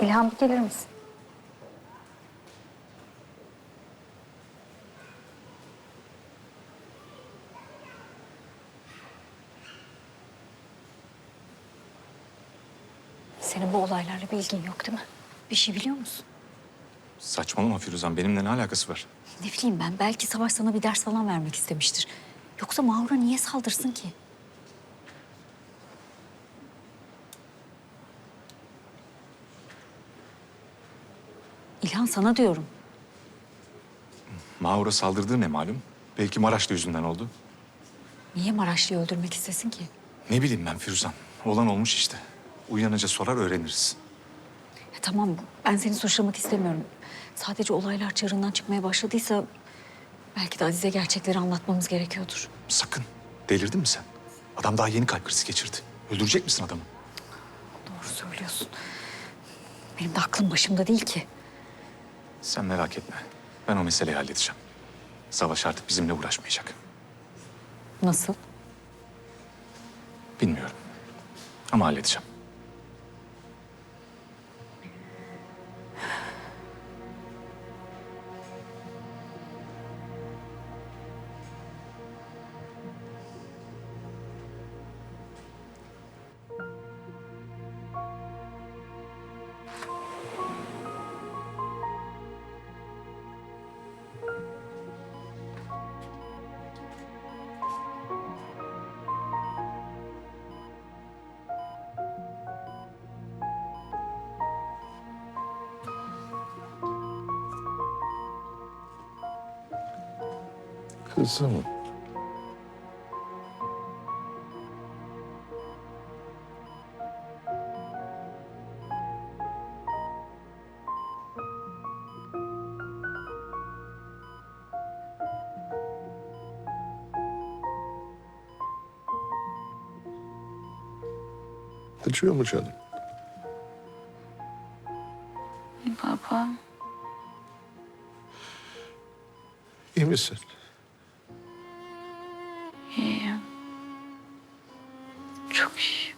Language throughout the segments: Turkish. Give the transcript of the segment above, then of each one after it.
İlhan bir gelir misin? Senin bu olaylarla bir ilgin yok değil mi? Bir şey biliyor musun? Saçmalama Firuzan. Benimle ne alakası var? Ne bileyim ben belki Savaş sana bir ders falan vermek istemiştir. Yoksa Mahur'a niye saldırsın ki? İlhan sana diyorum. Mahur'a saldırdığı ne malum? Belki Maraşlı yüzünden oldu. Niye Maraşlı'yı öldürmek istesin ki? Ne bileyim ben Firuzan. Olan olmuş işte. Uyanınca sorar öğreniriz. Ya tamam ben seni suçlamak istemiyorum. Sadece olaylar çığırından çıkmaya başladıysa... ...belki de Azize gerçekleri anlatmamız gerekiyordur. Sakın. Delirdin mi sen? Adam daha yeni kalp krizi geçirdi. Öldürecek misin adamı? Doğru söylüyorsun. Benim de aklım başımda değil ki. Sen merak etme. Ben o meseleyi halledeceğim. Savaş artık bizimle uğraşmayacak. Nasıl? Bilmiyorum. Ama halledeceğim. Kızım. Acıyor mu canım? Baba, İyi misin? Çok iyiyim.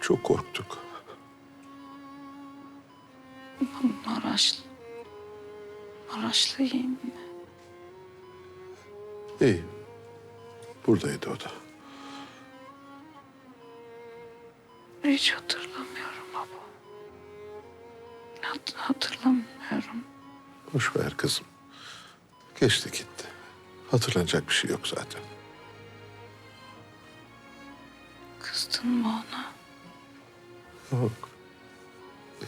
Çok korktuk. Maraşlı. Maraşlı iyiyim mi? İyi. Buradaydı o da. Hiç hatırlamıyorum baba. Hat- hatırlamıyorum. Boş ver kızım. Geçti gitti. Hatırlanacak bir şey yok zaten. Kızdın mı ona? Yok.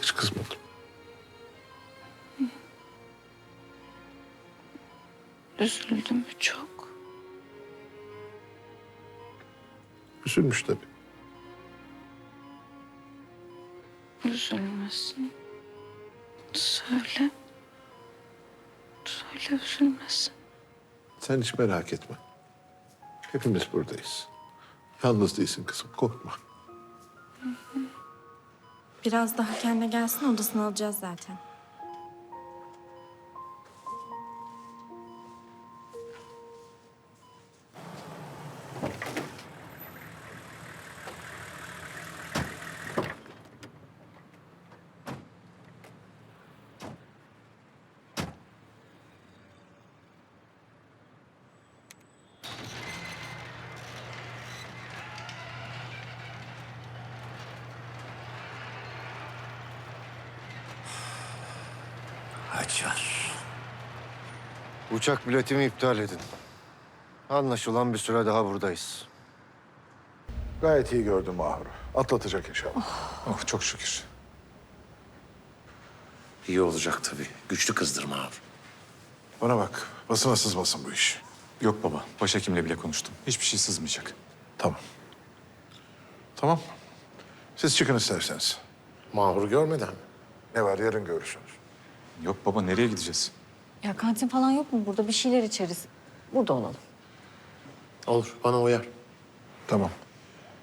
Hiç kızmadım. Üzüldü mü çok? Üzülmüş tabii. Üzülmesin. Söyle. Söyle üzülmesin. Sen hiç merak etme. Hepimiz buradayız. Yalnız değilsin kızım. Korkma. Biraz daha kendine gelsin odasını alacağız zaten. Açar. Uçak biletimi iptal edin. Anlaşılan bir süre daha buradayız. Gayet iyi gördüm Mahur. Atlatacak inşallah. Oh çok şükür. İyi olacak tabii. Güçlü kızdırma abi. Bana bak. Basına sızmasın bu iş. Yok baba. Başhekimle bile konuştum. Hiçbir şey sızmayacak. Tamam. Tamam. Siz çıkın isterseniz. Mahur görmeden mi? Ne var yarın görüşürüz. Yok baba nereye gideceğiz? Ya kantin falan yok mu burada? Bir şeyler içeriz. Burada olalım. Olur, bana uyar. Tamam.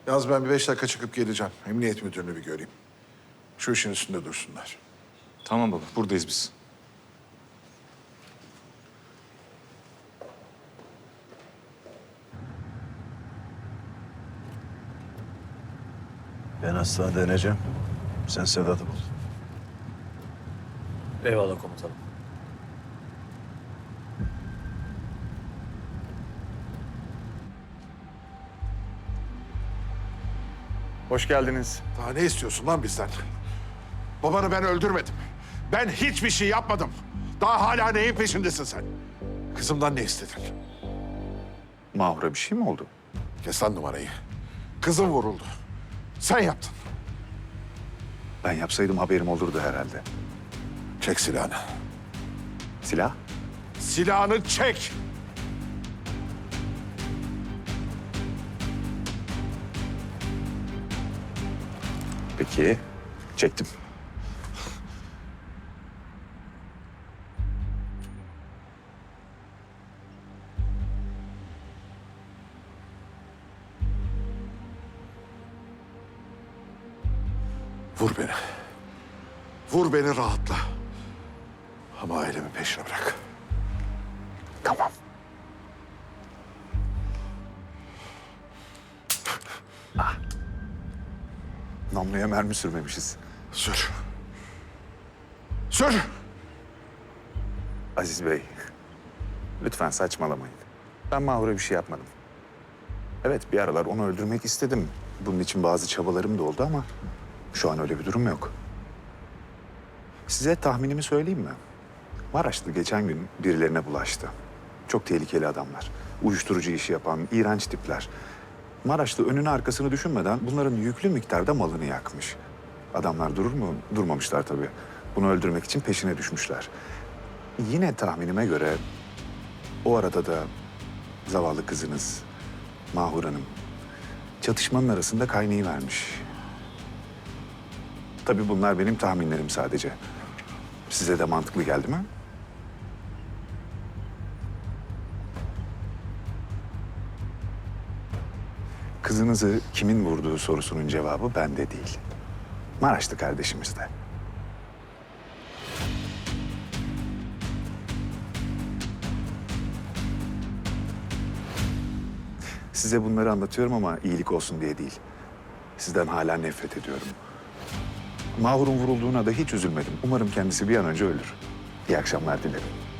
Yalnız ben bir beş dakika çıkıp geleceğim. Emniyet müdürünü bir göreyim. Şu işin üstünde dursunlar. Tamam baba buradayız biz. Ben hastanede ineceğim. Sen Sedat'ı bul. Eyvallah komutanım. Hoş geldiniz. Daha ne istiyorsun lan bizden? Babanı ben öldürmedim. Ben hiçbir şey yapmadım. Daha hala neyin peşindesin sen? Kızımdan ne istedin? Mahur'a bir şey mi oldu? Kes lan numarayı. Kızım vuruldu. Sen yaptın. Ben yapsaydım haberim olurdu herhalde. Çek silahını. Silah? Silahını çek. Peki. Çektim. Vur beni. Vur beni rahatla. Ama ailemin peşine bırak. Tamam. Ah. Namluya mermi sürmemişiz. Sür. Sür. Aziz Bey, lütfen saçmalamayın. Ben Mahur'a bir şey yapmadım. Evet, bir aralar onu öldürmek istedim. Bunun için bazı çabalarım da oldu ama şu an öyle bir durum yok. Size tahminimi söyleyeyim mi? Maraşlı geçen gün birilerine bulaştı. Çok tehlikeli adamlar. Uyuşturucu işi yapan, iğrenç tipler. Maraşlı önünü arkasını düşünmeden bunların yüklü miktarda malını yakmış. Adamlar durur mu? Durmamışlar tabii. Bunu öldürmek için peşine düşmüşler. Yine tahminime göre o arada da zavallı kızınız Mahur Hanım çatışmanın arasında kaynayı vermiş. Tabii bunlar benim tahminlerim sadece. Size de mantıklı geldi mi? Kızınızı kimin vurduğu sorusunun cevabı bende değil. Maraşlı kardeşimizde. Size bunları anlatıyorum ama iyilik olsun diye değil. Sizden hala nefret ediyorum. Mahur'un vurulduğuna da hiç üzülmedim. Umarım kendisi bir an önce ölür. İyi akşamlar dilerim.